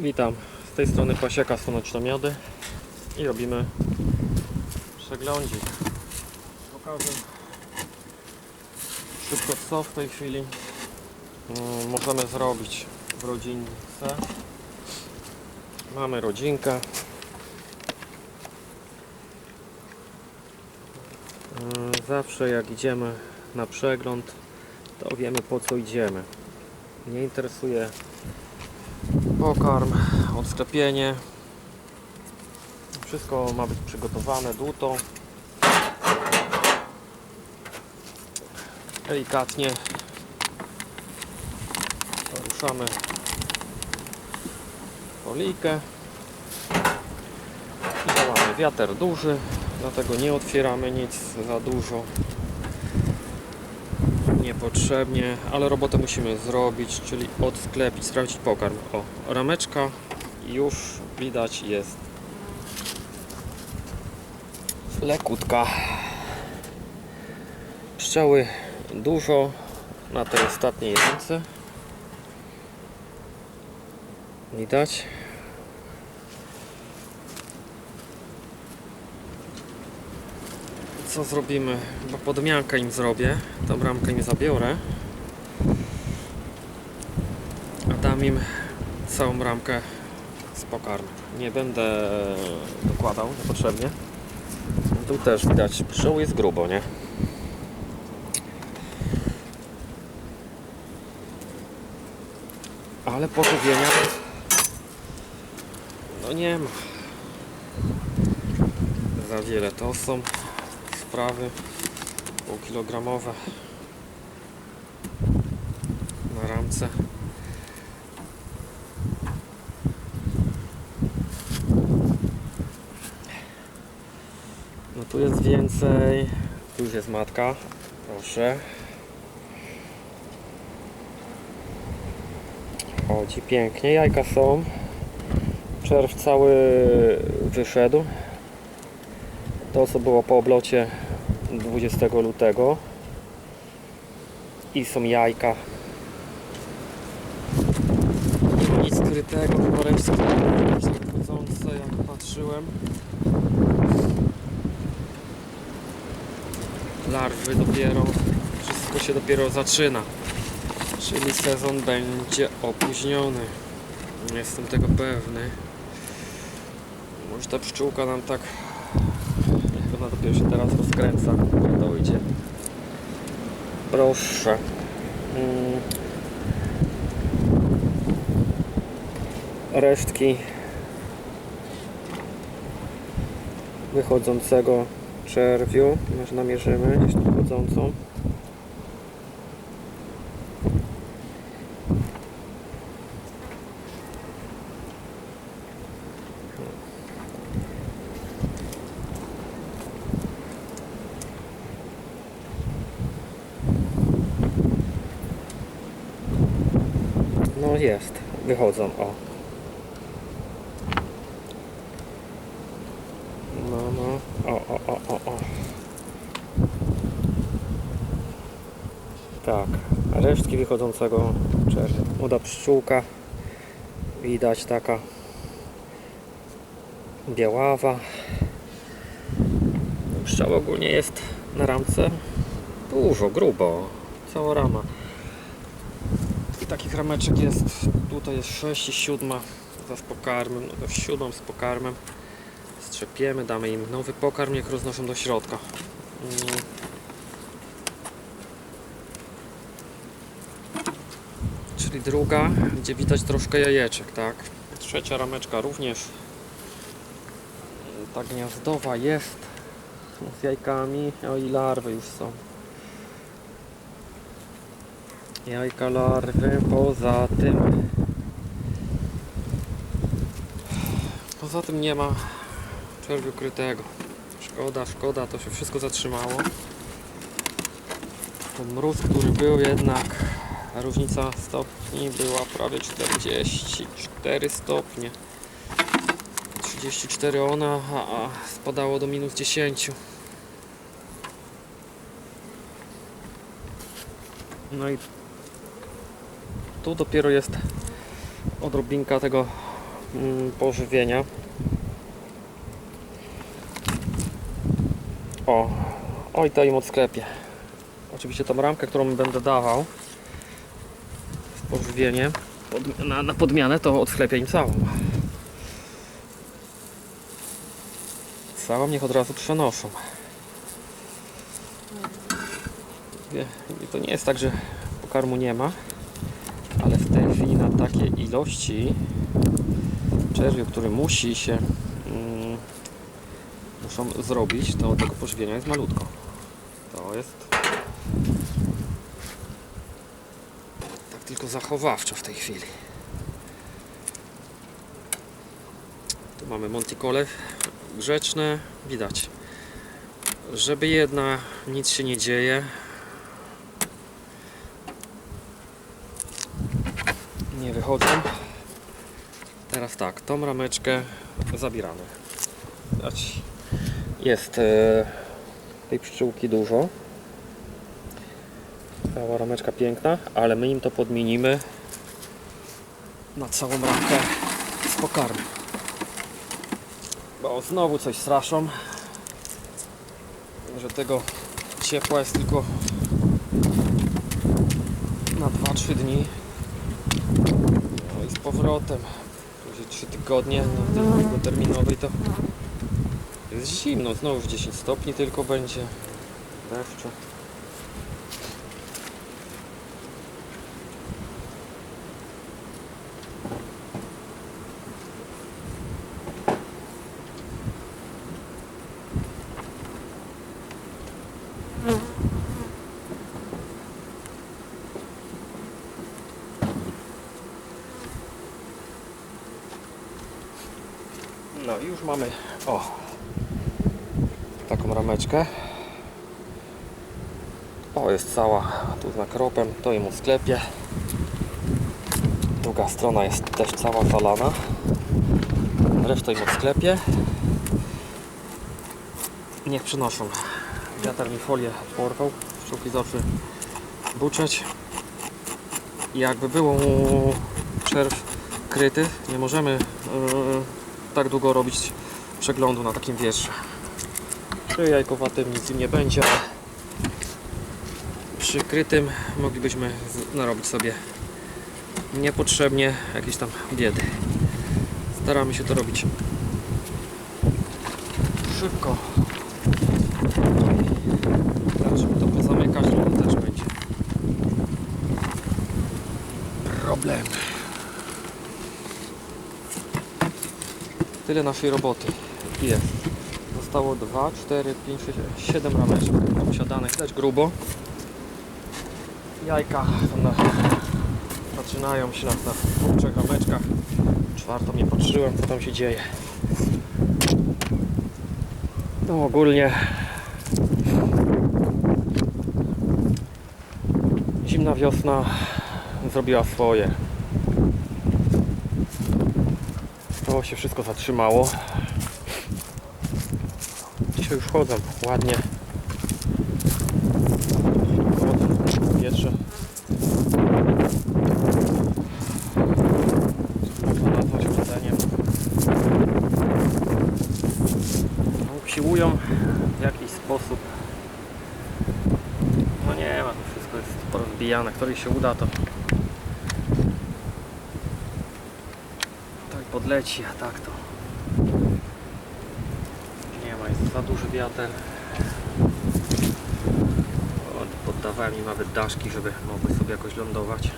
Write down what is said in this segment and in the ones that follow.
Witam, z tej strony Pasieka Słoneczne Miody i robimy przeglądzik. Pokażę szybko co w tej chwili mm, możemy zrobić w rodzince. Mamy rodzinkę. Mm, Zawsze jak idziemy na przegląd, to wiemy po co idziemy. Nie interesuje pokarm, odsklepienie. Wszystko ma być przygotowane dłuto. Delikatnie poruszamy folijkę i. Wiatr duży, dlatego nie otwieramy nic za dużo niepotrzebnie, ale robotę musimy zrobić, czyli odsklepić, sprawdzić pokarm. O, rameczka już widać jest lekutka. Pszczoły dużo na tej ostatniej jedynce. Widać. Co zrobimy? Bo podmiankę im zrobię. Tą ramkę im zabiorę. A dam im całą ramkę z pokarmem. Nie będę dokładał niepotrzebnie. Tu też widać, pszczół jest grubo, nie? Ale pożywienia no nie ma za wiele. To są sprawy półkilogramowe na ramce. No tu jest więcej. Tu już jest matka. Proszę. Chodzi pięknie. Jajka są. Czerw cały wyszedł. To co było po oblocie 20 lutego. I są jajka. Nie ma nic skrytego, chyba resztki chodzące jak patrzyłem. Larwy dopiero, wszystko się dopiero zaczyna. Czyli sezon będzie opóźniony. Jestem tego pewny. Może ta pszczółka nam tak ona dopiero się teraz rozkręca, dojdzie. Proszę. Mm. Resztki wychodzącego czerwiu. Może namierzymy gdzieś tu chodzącą. No jest, wychodzą, o. No, no, o, o, o, o, o. Tak, resztki wychodzącego czerwca. Młoda pszczółka, widać taka biaława. Pszczoła ogólnie jest na ramce dużo, grubo, cała rama. Takich rameczek jest, tutaj jest 6 i 7 z pokarmem, no to 7 z pokarmem. Strzepiemy, damy im nowy pokarm, niech roznoszą do środka. Mm. Czyli druga, gdzie widać troszkę jajeczek, tak? Trzecia rameczka również ta gniazdowa jest z jajkami, o i larwy już są. Jajka larwy, poza tym poza tym nie ma czerwiu krytego. Szkoda, szkoda, to się wszystko zatrzymało. Ten mróz, który był jednak różnica stopni była prawie 44 stopnie. 34 ona, a, spadało do minus 10. No i tu dopiero jest odrobinka tego mm, pożywienia. O, oj to im odsklepię. Oczywiście tą ramkę, którą będę dawał w pożywienie na, na podmianę, to odsklepię im całą. Całą niech od razu przenoszą. I to nie jest tak, że pokarmu nie ma, ale w tej chwili na takie ilości czerwiu, który musi się mm, muszą zrobić, to tego pożywienia jest malutko. To jest tak tylko zachowawczo w tej chwili. Tu mamy Monticole grzeczne, widać. Żeby jedna nic się nie dzieje. Teraz tak, tą rameczkę zabieramy. Jest e, tej pszczółki dużo. Cała rameczka piękna, ale my im to podmienimy na całą ramkę z pokarmem. Bo znowu coś straszą, że tego ciepła jest tylko na 2-3 dni. Powrotem. Później 3 tygodnie na tej długoterminowej to jest zimno, znowu 10 stopni tylko będzie deszczu. No i już mamy o taką rameczkę. O, jest cała tu z nakropem, to im sklepie. Druga strona jest też cała zalana. Resztę im sklepie. Niech przynoszą. Wiatr mi folię porwał, szczuki zaczęły buczeć. I jakby było czerw kryty, nie możemy yy, tak długo robić przeglądu na takim wietrze. Przy jajkowatym nic im nie będzie, ale przy krytym moglibyśmy narobić sobie niepotrzebnie jakieś tam biedy. Staramy się to robić szybko. Tak, żeby to pozamykać, no to też będzie problem. Tyle naszej roboty jest. Zostało 2, 4, 5, 6, 7 rameczek posiadanych. Widać grubo. Jajka na, zaczynają się na, na trzech rameczkach. Czwartą nie patrzyłem, co tam się dzieje. No ogólnie zimna wiosna zrobiła swoje. To się wszystko zatrzymało. Dzisiaj już chodzą ładnie. Chodzą w powietrze. Można nazwać chodzeniem. Usiłują w jakiś sposób. No nie ma, to wszystko jest porozbijane. Który się uda, to tak podleci, a tak to nie ma, jest za duży wiatr. Poddawałem im nawet daszki, żeby mogły sobie jakoś lądować.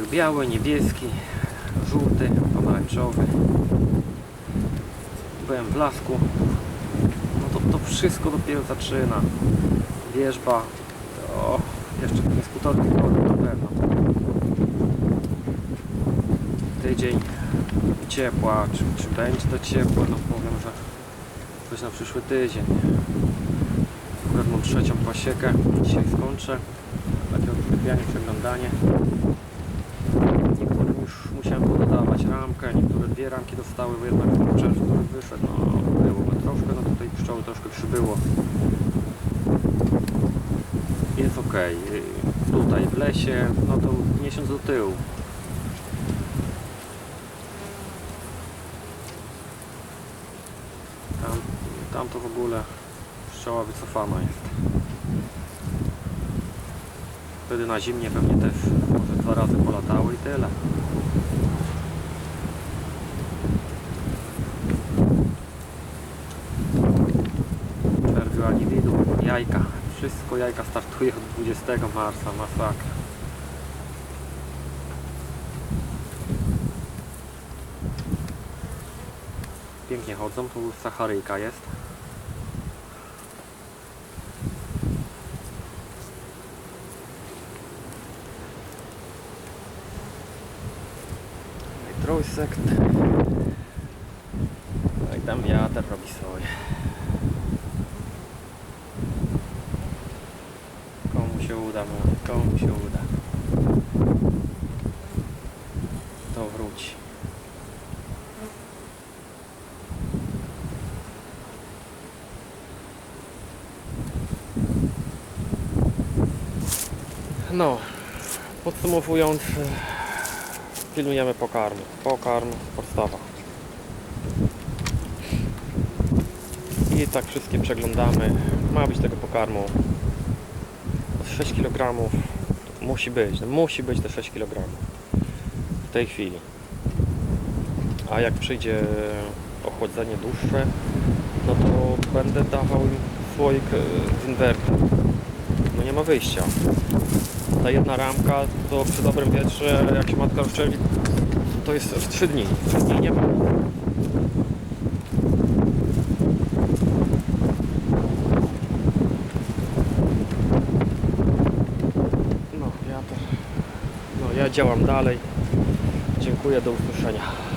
Tyłek biały, niebieski, żółty, pomarańczowy. Byłem w lasku. No to, to wszystko dopiero zaczyna. Wierzba. To jeszcze jest półtora tygodnia na pewno. Tydzień ciepła. Czy, czy będzie to ciepło? No powiem, że coś na przyszły tydzień. Akurat mam trzecią pasiekę. Dzisiaj skończę. Takie odkrypianie, przeglądanie. Dwie ramki dostały, bo jednak ten czerw, który wyszedł, no było troszkę, no tutaj pszczoły troszkę przybyło. Jest ok. Tutaj w lesie, no to miesiąc do tyłu. Tam, tam to w ogóle pszczoła wycofana jest. Wtedy na zimnie pewnie też może dwa razy polatały i tyle. Czerwiu ani widu, jajka. Wszystko jajka startuje od 20 marca, masakra. Pięknie chodzą, tu sacharyjka jest. Trójsekt. No i tam wiatr robi swoje. Komu się uda, mówię, komu się uda. To wróci. No, podsumowując, e, pilnujemy pokarmu. Pokarm, podstawa. I tak wszystkie przeglądamy. Ma być tego pokarmu 6 kg. Musi być, no musi być te 6 kg w tej chwili. A jak przyjdzie ochłodzenie dłuższe, no to będę dawał im słoik e, z inwerter. No nie ma wyjścia. Ta jedna ramka to przy dobrym wietrze, jak się matka rozszczeli, to jest w 3 dni. W 3 dni nie ma. No, ja to... No, ja działam dalej. Dziękuję, do usłyszenia.